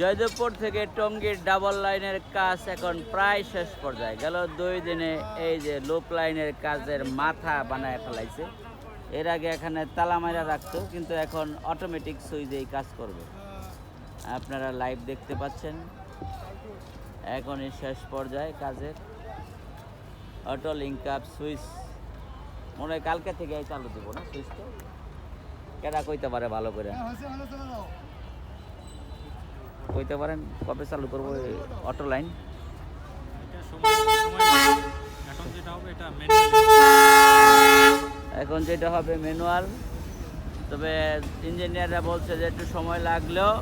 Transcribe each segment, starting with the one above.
জয়দেবপুর থেকে টঙ্গীর ডাবল লাইনের কাজ এখন প্রায় শেষ পর্যায়ে। গেল দুই দিনে এই যে লুপ লাইনের কাজের মাথা বানায় ফেলাইছে। এর আগে এখানে তালা রাখতো, কিন্তু এখন অটোমেটিক সুইচেই কাজ করবে। আপনারা লাইভ দেখতে পাচ্ছেন। এখনই শেষ পর্যায়ে কাজের। Auto link up switch. মনে হয় কালকে থেকে চালু দেবো না সুইচটা? কেটা কইতে পারে ভালো করে? কইতে পারেন কবে চালু করব অটো লাইন এখন যেটা হবে ম্যানুয়াল তবে ইঞ্জিনিয়াররা বলছে যে একটু সময় লাগলেও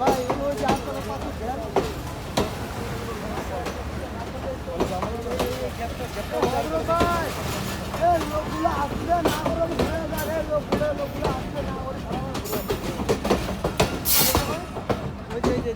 ভাই ওই যে ওই যে